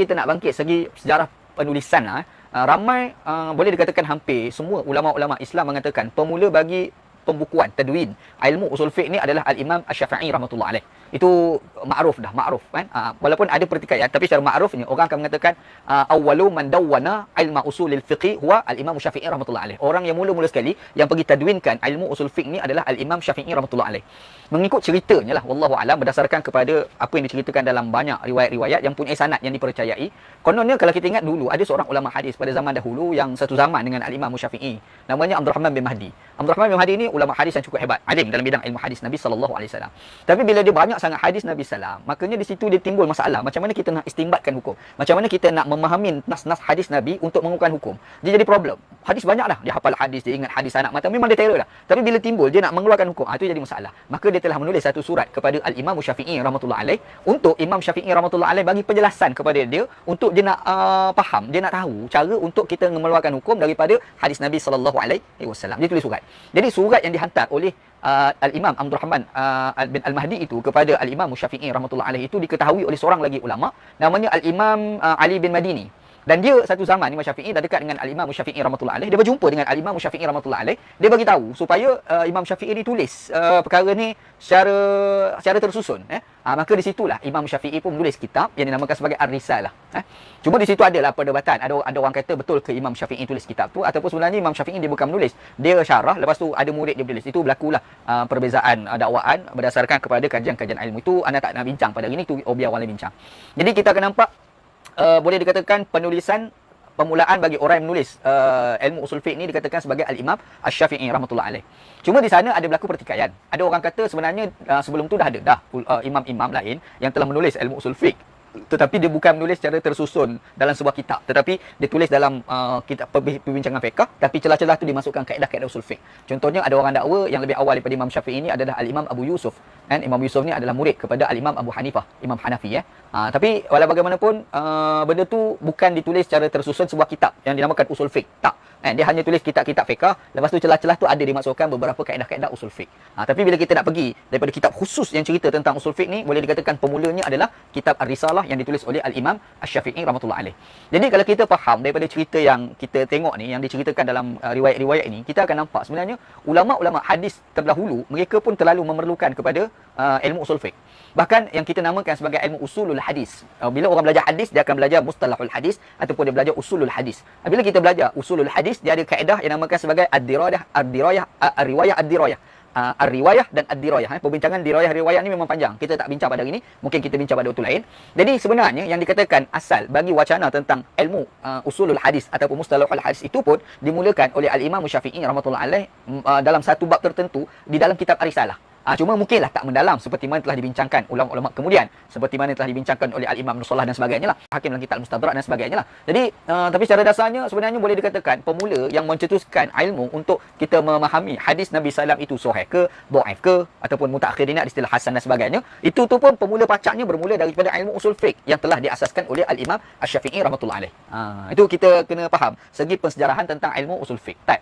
kita nak bangkit segi sejarah penulisan lah, eh, uh, ramai uh, boleh dikatakan hampir semua ulama-ulama Islam mengatakan pemula bagi pembukuan tadwin ilmu usul fiqh ni adalah al-Imam Asy-Syafi'i rahmatullah alaih. Itu makruf dah, makruf kan. Uh, walaupun ada pertikaian tapi secara makrufnya orang akan mengatakan uh, awwalu man dawwana ilma usulil fiqh huwa al-Imam Syafi'i rahmatullah alaih. Orang yang mula-mula sekali yang pergi tadwinkan ilmu usul fiqh ni adalah al-Imam Syafi'i rahmatullah alaih. Mengikut ceritanya lah wallahu alam berdasarkan kepada apa yang diceritakan dalam banyak riwayat-riwayat yang punya sanad yang dipercayai. Kononnya kalau kita ingat dulu ada seorang ulama hadis pada zaman dahulu yang satu zaman dengan al-Imam Syafi'i. Namanya Abdul Rahman bin Mahdi. Abdul Rahman bin Mahdi ni ulama hadis yang cukup hebat, alim dalam bidang ilmu hadis Nabi sallallahu alaihi wasallam. Tapi bila dia banyak sangat hadis Nabi sallam, makanya di situ dia timbul masalah. Macam mana kita nak istimbatkan hukum? Macam mana kita nak memahami nas-nas hadis Nabi untuk mengukuhkan hukum? Dia jadi problem. Hadis banyak dah. Dia hafal hadis, dia ingat hadis anak mata. Memang dia terror dah. Tapi bila timbul dia nak mengeluarkan hukum, ah, itu jadi masalah. Maka dia telah menulis satu surat kepada Al-Imam Syafi'i rahmatullah alaih untuk Imam Syafi'i rahmatullah alaih bagi penjelasan kepada dia untuk dia nak uh, faham, dia nak tahu cara untuk kita mengeluarkan hukum daripada hadis Nabi wasallam. Dia tulis surat. Jadi surat yang dihantar oleh uh, Al-Imam Abdul Rahman uh, bin Al-Mahdi itu kepada Al-Imam Syafi'i rahmatullah alaihi itu diketahui oleh seorang lagi ulama namanya Al-Imam uh, Ali bin Madini. Dan dia satu zaman Imam Syafi'i dah dekat dengan Al-Imam Syafi'i rahmatullah alaih. Dia berjumpa dengan Al-Imam Syafi'i rahmatullah alaih. Dia bagi tahu supaya uh, Imam Syafi'i ni tulis uh, perkara ni secara secara tersusun eh. Ha, maka di situlah Imam Syafi'i pun menulis kitab yang dinamakan sebagai Ar-Risalah eh. Cuma di situ adalah perdebatan. Ada ada orang kata betul ke Imam Syafi'i tulis kitab tu ataupun sebenarnya Imam Syafi'i dia bukan menulis. Dia syarah lepas tu ada murid dia menulis. Itu berlakulah uh, perbezaan uh, dakwaan berdasarkan kepada kajian-kajian ilmu. Itu anda tak nak bincang pada hari ini tu orang lain bincang. Jadi kita akan nampak uh, boleh dikatakan penulisan permulaan bagi orang yang menulis uh, ilmu usul fiqh ni dikatakan sebagai al-Imam Asy-Syafi'i rahmatullah alaih. Cuma di sana ada berlaku pertikaian. Ada orang kata sebenarnya uh, sebelum tu dah ada dah uh, imam-imam lain yang telah menulis ilmu usul fiqh tetapi dia bukan menulis secara tersusun dalam sebuah kitab. Tetapi dia tulis dalam uh, kitab perbincangan fiqh. Tapi celah-celah tu dimasukkan kaedah-kaedah usul fiqh. Contohnya ada orang dakwa yang lebih awal daripada Imam Syafi'i ini adalah Al-Imam Abu Yusuf. Kan Imam Yusuf ni adalah murid kepada Al-Imam Abu Hanifah Imam Hanafi ya. Uh, tapi walau bagaimanapun uh, benda tu bukan ditulis secara tersusun sebuah kitab yang dinamakan usul fiqh. Tak Eh, dia hanya tulis kitab-kitab fiqh. Lepas tu celah-celah tu ada dimasukkan beberapa kaedah-kaedah usul fiqh. Ha, tapi bila kita nak pergi daripada kitab khusus yang cerita tentang usul fiqh ni, boleh dikatakan pemulanya adalah kitab Ar-Risalah yang ditulis oleh Al-Imam Asy-Syafi'i rahmatullah alaih. Jadi kalau kita faham daripada cerita yang kita tengok ni, yang diceritakan dalam uh, riwayat-riwayat ini, kita akan nampak sebenarnya ulama-ulama hadis terdahulu, mereka pun terlalu memerlukan kepada uh, ilmu usul fiqh. Bahkan yang kita namakan sebagai ilmu usulul hadis. Uh, bila orang belajar hadis, dia akan belajar mustalahul hadis ataupun dia belajar usulul hadis. Uh, bila kita belajar usulul hadis, dia ada kaedah yang namakan sebagai ad-dirayah, ad-dirayah, ar-riwayah, ad-dirayah. Uh, ar-riwayah dan ad-dirayah. Eh. Perbincangan dirayah riwayat ni memang panjang. Kita tak bincang pada hari ini. Mungkin kita bincang pada waktu lain. Jadi sebenarnya yang dikatakan asal bagi wacana tentang ilmu uh, usulul hadis ataupun mustalahul hadis itu pun dimulakan oleh Al-Imam Syafi'i rahmatullah alaih uh, dalam satu bab tertentu di dalam kitab Ar-Risalah. Ha, cuma mungkinlah tak mendalam seperti mana telah dibincangkan ulama-ulama kemudian. Seperti mana telah dibincangkan oleh Al-Imam Nusallah dan sebagainya lah. Hakim dalam kitab Al-Mustadrak dan sebagainya lah. Jadi, uh, tapi secara dasarnya sebenarnya boleh dikatakan pemula yang mencetuskan ilmu untuk kita memahami hadis Nabi Sallam itu sahih ke, do'if ke, ataupun mutakhirin istilah hasan dan sebagainya. Itu tu pun pemula pacaknya bermula daripada ilmu usul fiqh yang telah diasaskan oleh Al-Imam Asy-Syafi'i rahmatullah alaih. Ha, itu kita kena faham segi pensejarahan tentang ilmu usul fiqh.